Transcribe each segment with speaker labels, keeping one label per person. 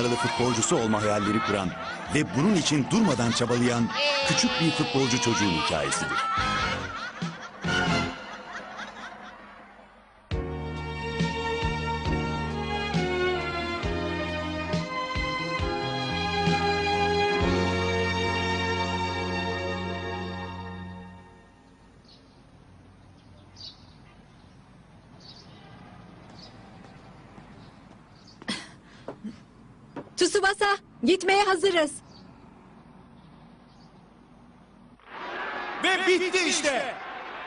Speaker 1: numaralı futbolcusu olma hayalleri kuran ve bunun için durmadan çabalayan küçük bir futbolcu çocuğun hikayesidir.
Speaker 2: Hazırız.
Speaker 3: Ve bitti işte.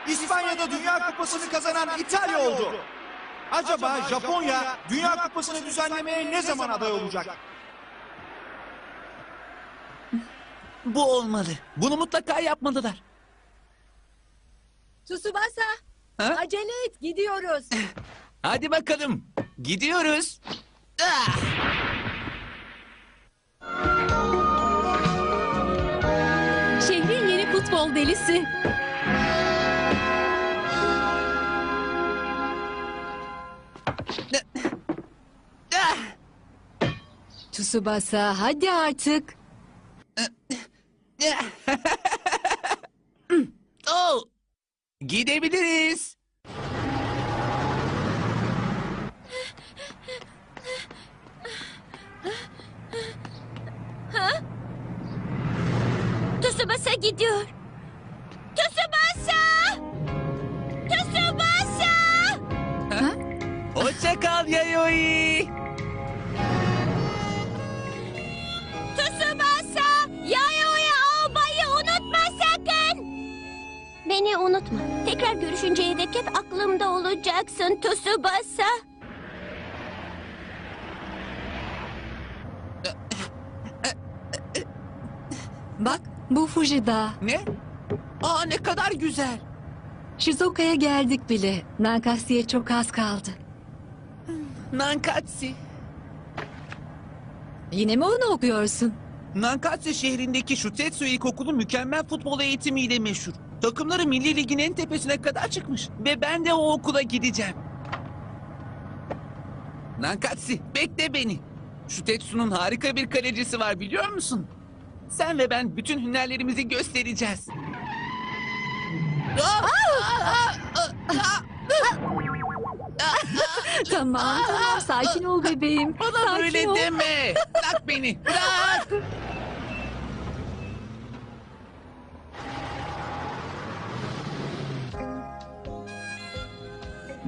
Speaker 3: İspanya'da Dünya Kupası'nı kazanan İtalya oldu. Acaba Japonya Dünya Kupası'nı düzenlemeye ne zaman aday olacak?
Speaker 4: Bu olmalı. Bunu mutlaka yapmalılar.
Speaker 2: Tsubasa
Speaker 4: Ha?
Speaker 2: acele et gidiyoruz.
Speaker 4: Hadi bakalım. Gidiyoruz. Ah!
Speaker 2: Futbol delisi. Tsubasa hadi artık.
Speaker 4: Oh! Gidebiliriz.
Speaker 5: Tsubasa gidiyor. Hep aklımda olacaksın Tsubasa.
Speaker 2: Bak bu Fuji Dağı.
Speaker 4: Ne? Aa ne kadar güzel.
Speaker 2: Shizuka'ya geldik bile. Nankasi'ye çok az kaldı.
Speaker 4: Nankatsi.
Speaker 2: Yine mi onu okuyorsun?
Speaker 4: Nankatsi şehrindeki Shutetsu İlkokulu mükemmel futbol eğitimiyle meşhur. Takımları Milli Lig'in en tepesine kadar çıkmış. Ve ben de o okula gideceğim. Nankatsi bekle beni. Shutetsu'nun harika bir kalecisi var biliyor musun? Sen ve ben bütün hünerlerimizi göstereceğiz. Aa! Aa! Aa!
Speaker 2: tamam tamam sakin ol bebeğim.
Speaker 4: Bana
Speaker 2: sakin
Speaker 4: böyle
Speaker 2: ol.
Speaker 4: deme. Bırak beni. Bırak.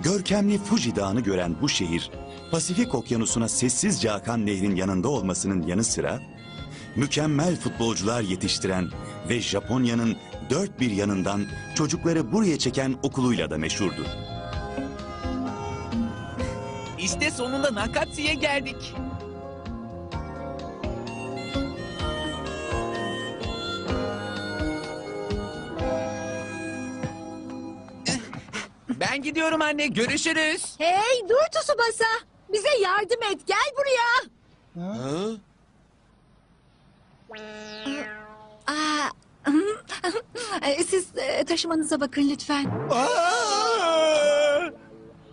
Speaker 1: Görkemli Fuji Dağı'nı gören bu şehir, Pasifik Okyanusu'na sessizce akan nehrin yanında olmasının yanı sıra, mükemmel futbolcular yetiştiren ve Japonya'nın dört bir yanından çocukları buraya çeken okuluyla da meşhurdur.
Speaker 4: İşte sonunda Nakatsi'ye geldik. Gidiyorum anne. Görüşürüz.
Speaker 2: Hey dur Tsubasa. Bize yardım et gel buraya. Aa, e, siz e, taşımanıza bakın lütfen.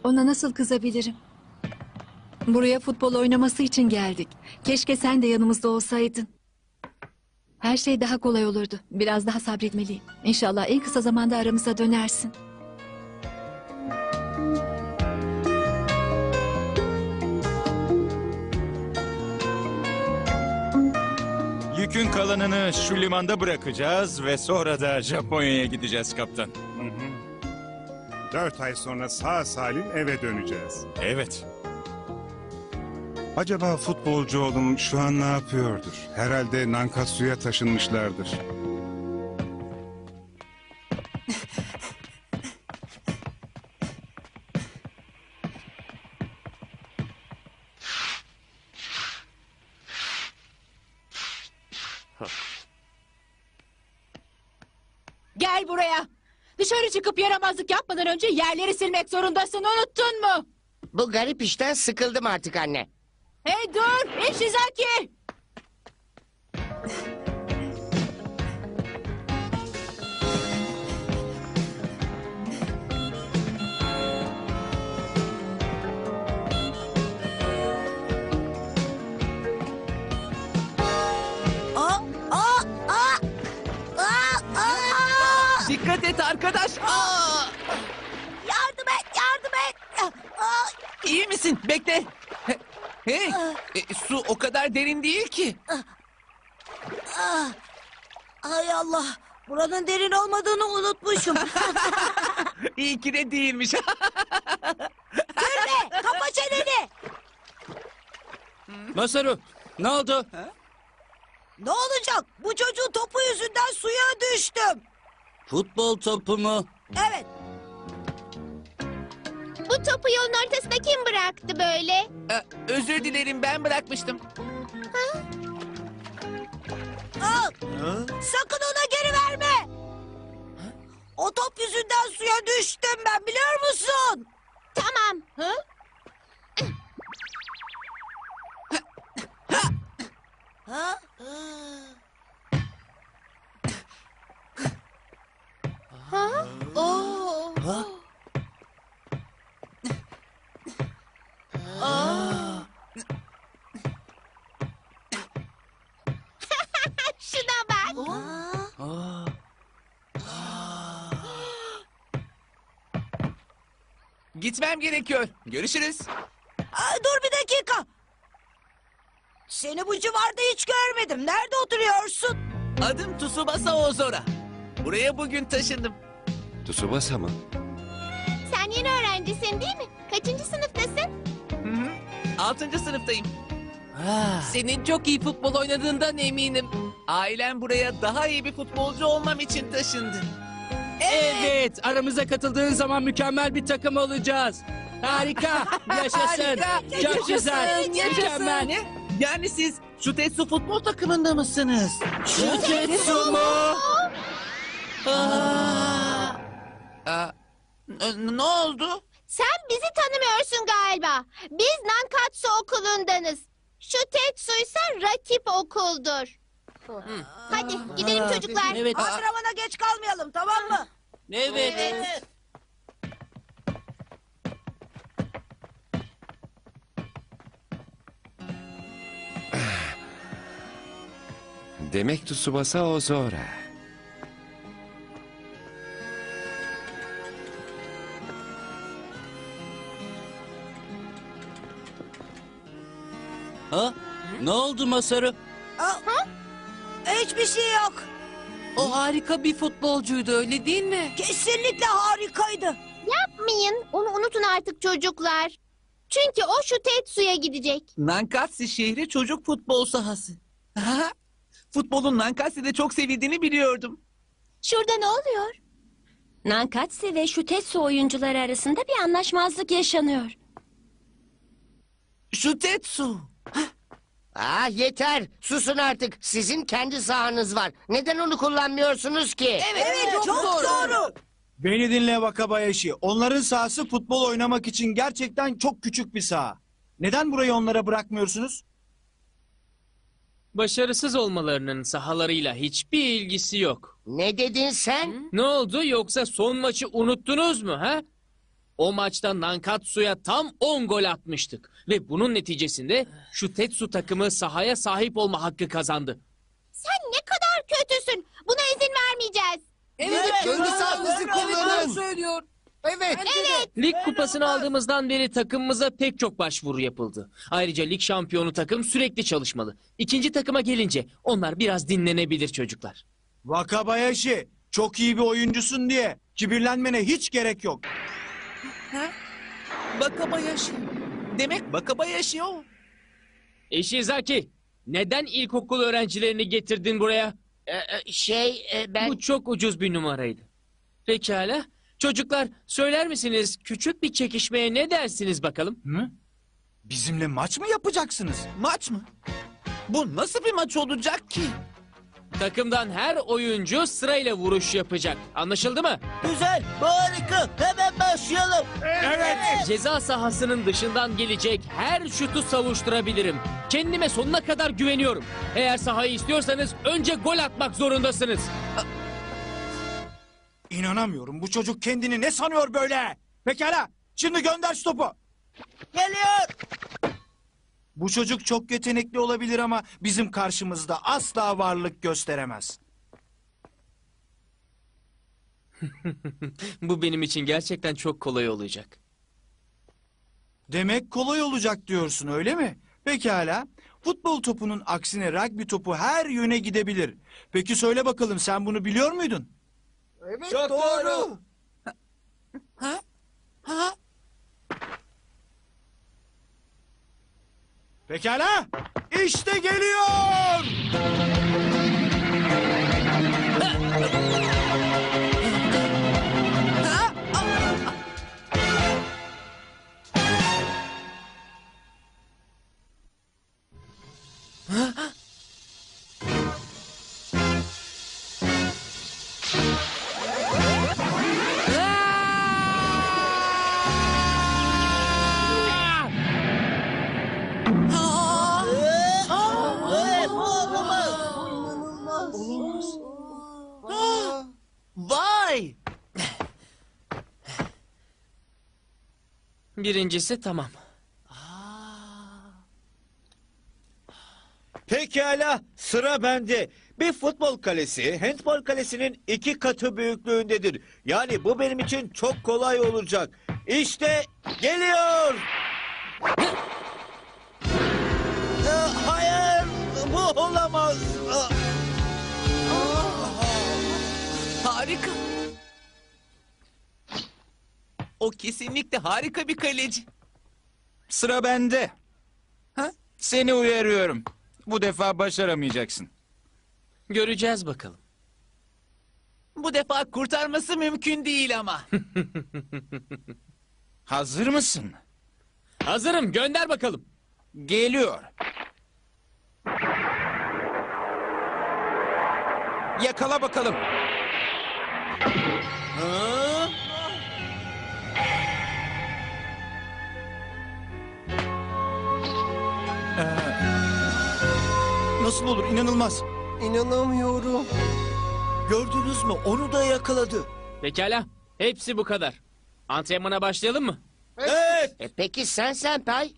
Speaker 2: Ona nasıl kızabilirim? Buraya futbol oynaması için geldik. Keşke sen de yanımızda olsaydın. Her şey daha kolay olurdu. Biraz daha sabretmeliyim. İnşallah en kısa zamanda aramıza dönersin.
Speaker 6: Yükün kalanını şu limanda bırakacağız ve sonra da Japonya'ya gideceğiz kaptan.
Speaker 7: Dört ay sonra sağ salim eve döneceğiz.
Speaker 6: Evet.
Speaker 7: Acaba futbolcu oğlum şu an ne yapıyordur? Herhalde Nankatsu'ya taşınmışlardır.
Speaker 2: Gel buraya. Dışarı çıkıp yaramazlık yapmadan önce yerleri silmek zorundasın. Unuttun mu?
Speaker 8: Bu garip işten sıkıldım artık anne.
Speaker 2: Hey dur! Ishizaki!
Speaker 4: Et arkadaş. Aa!
Speaker 5: Yardım et, yardım et. Aa,
Speaker 4: İyi misin? Bekle. He- Hey, e, su o kadar derin değil ki.
Speaker 5: Hay Allah. Buranın derin olmadığını unutmuşum.
Speaker 4: İyi ki de değilmiş.
Speaker 5: Gülme, kapa çeneni.
Speaker 9: Masaru ne oldu?
Speaker 5: Ne olacak? Bu çocuğun topu yüzünden suya düştüm.
Speaker 9: Futbol topu mu?
Speaker 5: Evet.
Speaker 10: Bu topu yolun ortasına kim bıraktı böyle?
Speaker 4: E, Özür dilerim ben bırakmıştım.
Speaker 5: Al. Sakın ona geri verme. O top yüzünden suya düştüm ben biliyor musun?
Speaker 4: Gitmem gerekiyor. Görüşürüz.
Speaker 5: Aa, dur bir dakika. Seni bu civarda hiç görmedim. Nerede oturuyorsun?
Speaker 4: Adım Tsubasa Ozora. Buraya bugün taşındım.
Speaker 11: Tsubasa mı?
Speaker 10: Sen yeni öğrencisin değil mi? Kaçıncı sınıftasın?
Speaker 4: Hı hı. Altıncı sınıftayım.
Speaker 9: Senin çok iyi futbol oynadığından eminim.
Speaker 4: Ailem buraya daha iyi bir futbolcu olmam için taşındı.
Speaker 9: Evet, aramıza katıldığın zaman mükemmel bir takım olacağız. Harika, yaşasın. Çok güzel, mükemmel.
Speaker 4: Ne? Yani siz Şutetsu futbol takımında mısınız?
Speaker 9: Şutetsu mu?
Speaker 4: Aa, n- ne oldu?
Speaker 10: Sen bizi tanımıyorsun galiba. Biz Nankatsu okulundanız. Şu Tetsu ise rakip okuldur. Hadi gidelim çocuklar.
Speaker 9: Evet,
Speaker 5: Antrenmana geç kalmayalım tamam mı?
Speaker 9: evet.
Speaker 11: Demek Tsubasa Ozora.
Speaker 9: Ha? Ne oldu Masaru?
Speaker 5: Aa, Hiçbir şey yok.
Speaker 9: O harika bir futbolcuydu öyle değil mi?
Speaker 5: Kesinlikle harikaydı.
Speaker 10: Yapmayın. Onu unutun artık çocuklar. Çünkü o şu Tetsu'ya gidecek.
Speaker 4: Nankatsi şehri çocuk futbol sahası. Futbolun Nankatsi'de çok sevildiğini biliyordum.
Speaker 10: Şurada ne oluyor?
Speaker 5: Nankatsi ve Şutetsu oyuncuları arasında bir anlaşmazlık yaşanıyor.
Speaker 4: Şutetsu.
Speaker 8: Ah yeter. Susun artık. Sizin kendi sahanız var. Neden onu kullanmıyorsunuz ki?
Speaker 5: Evet, çok, doğru.
Speaker 3: Beni dinle Wakabayashi. Onların sahası futbol oynamak için gerçekten çok küçük bir saha. Neden burayı onlara bırakmıyorsunuz?
Speaker 9: Başarısız olmalarının sahalarıyla hiçbir ilgisi yok.
Speaker 8: Ne dedin sen?
Speaker 9: Ne oldu yoksa son maçı unuttunuz mu ha? O maçta Nankatsu'ya tam 10 gol atmıştık. Ve bunun neticesinde şu Tetsu takımı sahaya sahip olma hakkı kazandı.
Speaker 10: Sen ne kadar kötüsün. Buna izin vermeyeceğiz.
Speaker 8: Evet, kendi sahnesi kullanın. söylüyor.
Speaker 10: Evet. Evet.
Speaker 9: Lig kupasını aldığımızdan beri takımımıza pek çok başvuru yapıldı. Ayrıca lig şampiyonu takım sürekli çalışmalı. İkinci takıma gelince onlar biraz dinlenebilir çocuklar.
Speaker 3: Vakabayashi çok iyi bir oyuncusun diye kibirlenmene hiç gerek yok.
Speaker 4: Bakabayashi. Demek Bakabayashi o.
Speaker 9: Eşizaki, neden ilkokul öğrencilerini getirdin buraya?
Speaker 8: Ee, e, şey e, ben
Speaker 9: Bu çok ucuz bir numaraydı. Pekala. Çocuklar söyler misiniz küçük bir çekişmeye ne dersiniz bakalım?
Speaker 3: Hı? Bizimle maç mı yapacaksınız?
Speaker 4: Maç mı? Bu nasıl bir maç olacak ki?
Speaker 9: Takımdan her oyuncu sırayla vuruş yapacak. Anlaşıldı mı?
Speaker 12: Güzel, harika. Hemen başlayalım.
Speaker 9: Ceza sahasının dışından gelecek her şutu savuşturabilirim. Kendime sonuna kadar güveniyorum. Eğer sahayı istiyorsanız önce gol atmak zorundasınız.
Speaker 3: İnanamıyorum. Bu çocuk kendini ne sanıyor böyle? Pekala. Şimdi gönder şu topu.
Speaker 12: Geliyor.
Speaker 3: Bu çocuk çok yetenekli olabilir ama bizim karşımızda asla varlık gösteremez.
Speaker 9: Bu benim için gerçekten çok kolay olacak.
Speaker 3: Demek kolay olacak diyorsun öyle mi? Pekala. Futbol topunun aksine rugby topu her yöne gidebilir. Peki söyle bakalım sen bunu biliyor muydun?
Speaker 12: Evet, Çok doğru.
Speaker 4: Ha? Ha?
Speaker 3: Pekala. İşte geliyor.
Speaker 12: Evet,
Speaker 9: Birincisi tamam.
Speaker 13: Pekala sıra bende. Bir futbol kalesi handbol kalesinin iki katı büyüklüğündedir. Yani bu benim için çok kolay olacak. İşte geliyor. Aa, Hayır bu olamaz. Aa,
Speaker 4: Harika. O kesinlikle harika bir kaleci.
Speaker 6: Sıra bende.
Speaker 4: Ha?
Speaker 6: Seni uyarıyorum. Bu defa başaramayacaksın.
Speaker 9: Göreceğiz bakalım.
Speaker 4: Bu defa kurtarması mümkün değil ama.
Speaker 6: Hazır mısın?
Speaker 9: Hazırım gönder bakalım.
Speaker 6: Geliyor. Yakala bakalım.
Speaker 3: Nasıl olur inanılmaz.
Speaker 13: İnanamıyorum. Gördünüz mü onu da yakaladı.
Speaker 9: Pekala. Hepsi bu kadar. Antrenmana başlayalım mı?
Speaker 13: Evet.
Speaker 8: E, peki sen senpai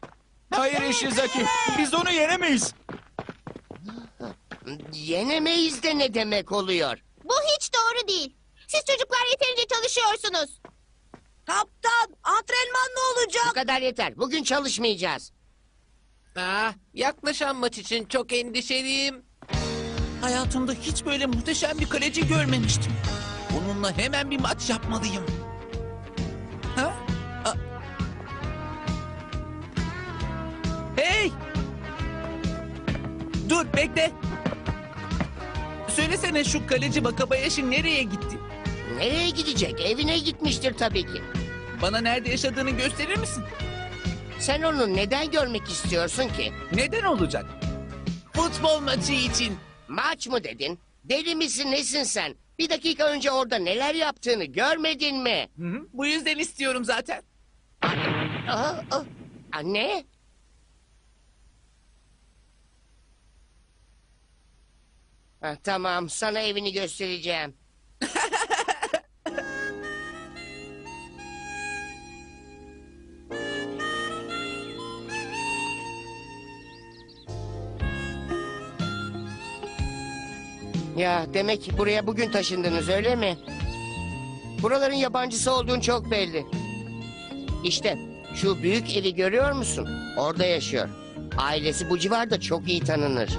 Speaker 6: Hayır Ishizaki. Biz onu yenemeyiz.
Speaker 8: yenemeyiz de ne demek oluyor?
Speaker 10: Bu hiç doğru değil. Siz çocuklar yeterince çalışıyorsunuz. Kaptan, antrenman ne olacak?
Speaker 8: Bu kadar yeter. Bugün çalışmayacağız.
Speaker 4: Ah, yaklaşan maç için çok endişeliyim. Hayatımda hiç böyle muhteşem bir kaleci görmemiştim. Onunla hemen bir maç yapmalıyım. Ha? A- Hey! Dur bekle. Söylesene şu kaleci Bakabayashi nereye gitti?
Speaker 8: Nereye gidecek? Evine gitmiştir tabii ki.
Speaker 4: Bana nerede yaşadığını gösterir misin?
Speaker 8: Sen onu neden görmek istiyorsun ki?
Speaker 4: Neden olacak? Futbol maçı için.
Speaker 8: Maç mı dedin? Deli misin nesin sen? Bir dakika önce orada neler yaptığını görmedin mi?
Speaker 4: Hı hı, Bu yüzden istiyorum zaten.
Speaker 8: Aa, aa. Anne? Ha, tamam sana evini göstereceğim. Ya demek buraya bugün taşındınız öyle mi? Buraların yabancısı olduğun çok belli. İşte şu büyük evi görüyor musun? Orada yaşıyor. Ailesi bu civarda çok iyi tanınır.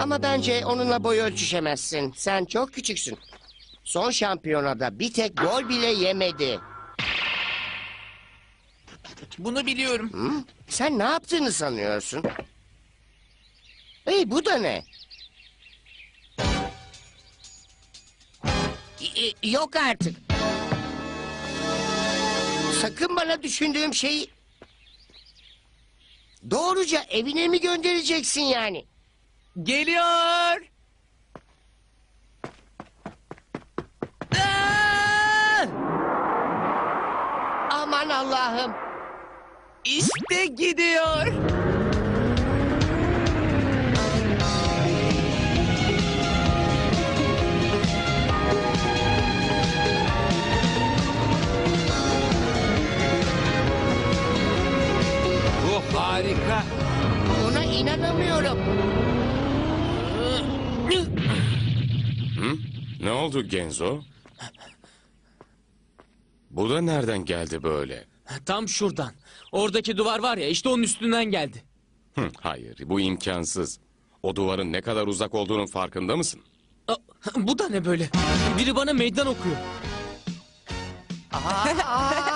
Speaker 8: Ama bence onunla boy ölçüşemezsin. Sen çok küçüksün. Son şampiyonada bir tek gol bile yemedi.
Speaker 4: Bunu biliyorum.
Speaker 8: Hı? Sen ne yaptığını sanıyorsun? Hey bu da ne? Y- Yok artık. Sakın bana düşündüğüm şeyi... Doğruca evine mi göndereceksin yani?
Speaker 4: Geliyor. Aa!
Speaker 8: Aman Allah'ım.
Speaker 4: İşte gidiyor.
Speaker 11: Harika.
Speaker 8: Buna inanamıyorum.
Speaker 11: Hı? Ne oldu Genzo? Bu da nereden geldi böyle?
Speaker 9: Tam şuradan. Oradaki duvar var ya işte onun üstünden geldi.
Speaker 11: Hı, hayır, bu imkansız. O duvarın ne kadar uzak olduğunun farkında mısın?
Speaker 9: Aa, Bu da ne böyle? Biri bana meydan okuyor.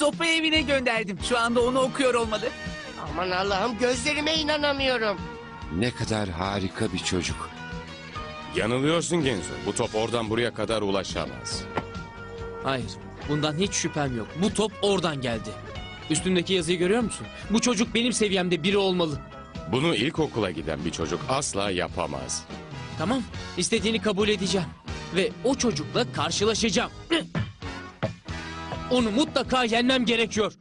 Speaker 4: Topu evine gönderdim. Şu anda onu okuyor olmalı.
Speaker 8: Aman Allah'ım gözlerime inanamıyorum.
Speaker 11: Ne kadar harika bir çocuk. Yanılıyorsun Genzo. Bu top oradan buraya kadar ulaşamaz.
Speaker 9: Hayır, bundan hiç şüphem yok. Bu top oradan geldi. Üstündeki yazıyı görüyor musun? Bu çocuk benim seviyemde biri olmalı.
Speaker 11: Bunu ilkokula giden bir çocuk asla yapamaz.
Speaker 9: Tamam, istediğini kabul edeceğim. Ve o çocukla karşılaşacağım. Onu mutlaka yenmem gerekiyor.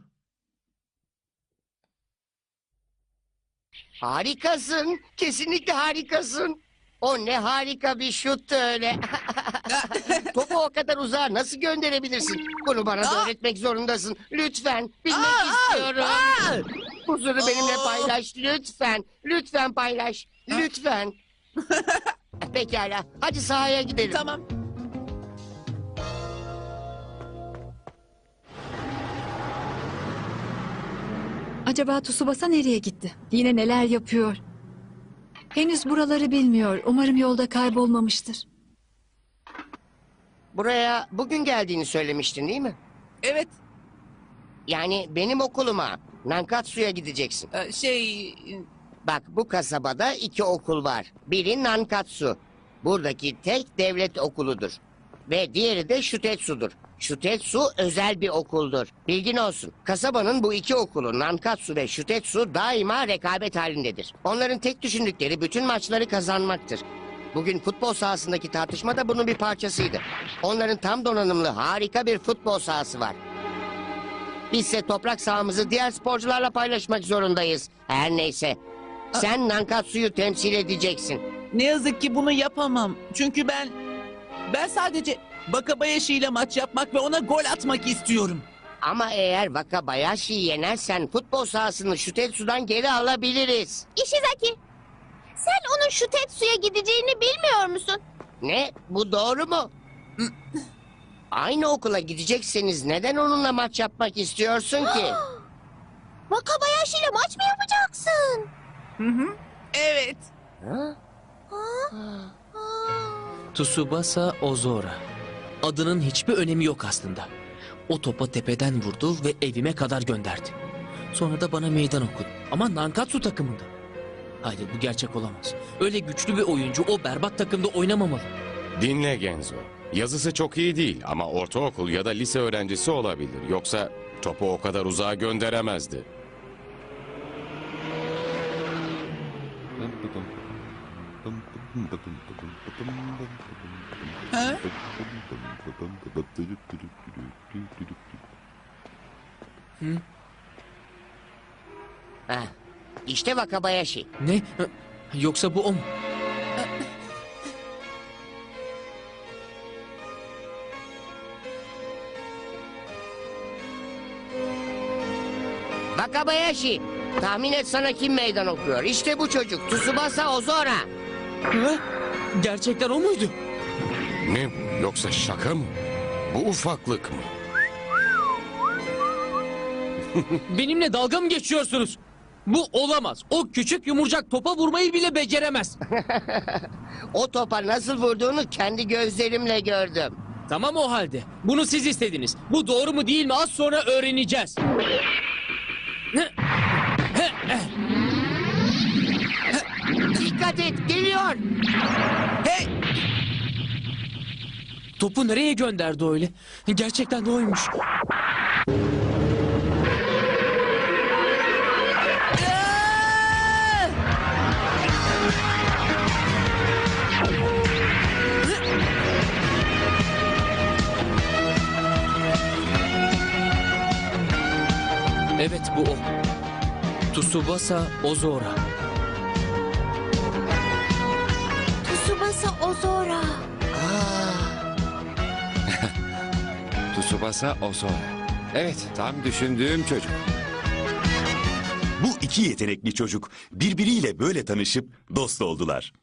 Speaker 8: Harikasın. Kesinlikle harikasın. O ne harika bir şuttu öyle. Topu o kadar uzağa nasıl gönderebilirsin? Bunu bana da öğretmek zorundasın. Lütfen. Bilmek istiyorum. Huzuru benimle paylaş. Lütfen. Lütfen paylaş. Lütfen. Pekala. Hadi sahaya gidelim.
Speaker 4: Tamam.
Speaker 14: Acaba Tsubasa nereye gitti? Yine neler yapıyor? Henüz buraları bilmiyor. Umarım yolda kaybolmamıştır.
Speaker 8: Buraya bugün geldiğini söylemiştin değil mi?
Speaker 4: Evet.
Speaker 8: Yani benim okuluma. Nankatsu'ya gideceksin.
Speaker 4: e, Şey...
Speaker 8: Bak bu kasabada iki okul var. Biri Nankatsu. Buradaki tek devlet okuludur. Ve diğeri de Shutetsu'dur. Shutetsu özel bir okuldur. Bilgin olsun. Kasabanın bu iki okulu Nankatsu ve Shutetsu daima rekabet halindedir. Onların tek düşündükleri bütün maçları kazanmaktır. Bugün futbol sahasındaki tartışma da bunun bir parçasıydı. Onların tam donanımlı harika bir futbol sahası var. Bizse toprak sahamızı diğer sporcularla paylaşmak zorundayız. Her neyse. Sen Nankatsu'yu temsil edeceksin.
Speaker 4: Ne yazık ki bunu yapamam. Çünkü ben... Ben sadece Bakabayashi ile maç yapmak ve ona gol atmak istiyorum.
Speaker 8: Ama eğer Wakabayashi'yi yenersen futbol sahasını Shutetsu'dan geri alabiliriz.
Speaker 10: Ishizaki, sen onun şu Tetsu'ya gideceğini bilmiyor musun?
Speaker 8: Ne? Bu doğru mu? Aynı okula gidecekseniz neden onunla maç yapmak istiyorsun ki?
Speaker 10: Wakabayashi ile maç mı yapacaksın?
Speaker 4: Hı hı. Evet.
Speaker 8: Ha?
Speaker 9: Tsubasa Ozora. Adının hiçbir önemi yok aslında. O topa tepeden vurdu ve evime kadar gönderdi. Sonra da bana meydan okudu. Ama Nankatsu takımında. Hayır bu gerçek olamaz. Öyle güçlü bir oyuncu o berbat takımda oynamamalı.
Speaker 11: Dinle Genzo. Yazısı çok iyi değil ama ortaokul ya da lise öğrencisi olabilir. Yoksa topu o kadar uzağa gönderemezdi.
Speaker 4: Ha?
Speaker 8: Ha. İşte Wakabayashi.
Speaker 9: Ne? Yoksa bu o mu?
Speaker 8: Wakabayashi. Tahmin et sana kim meydan okuyor? İşte bu çocuk. Tsubasa Ozora.
Speaker 4: Hı?
Speaker 9: Gerçekten o muydu?
Speaker 11: Ne bu? Yoksa şaka mı? Bu ufaklık mı?
Speaker 9: Benimle dalga mı geçiyorsunuz? Bu olamaz. O küçük yumurcak topa vurmayı bile beceremez.
Speaker 8: O topa nasıl vurduğunu kendi gözlerimle gördüm.
Speaker 9: Tamam o halde. Bunu siz istediniz. Bu doğru mu değil mi az sonra öğreneceğiz.
Speaker 8: Dikkat et geliyor.
Speaker 9: Topu nereye gönderdi öyle? Gerçekten de oymuş. Evet bu o. Tsubasa Ozora.
Speaker 5: Tsubasa Ozora.
Speaker 15: Tsubasa Ozora. Evet, tam düşündüğüm çocuk.
Speaker 1: Bu iki yetenekli çocuk birbiriyle böyle tanışıp dost oldular.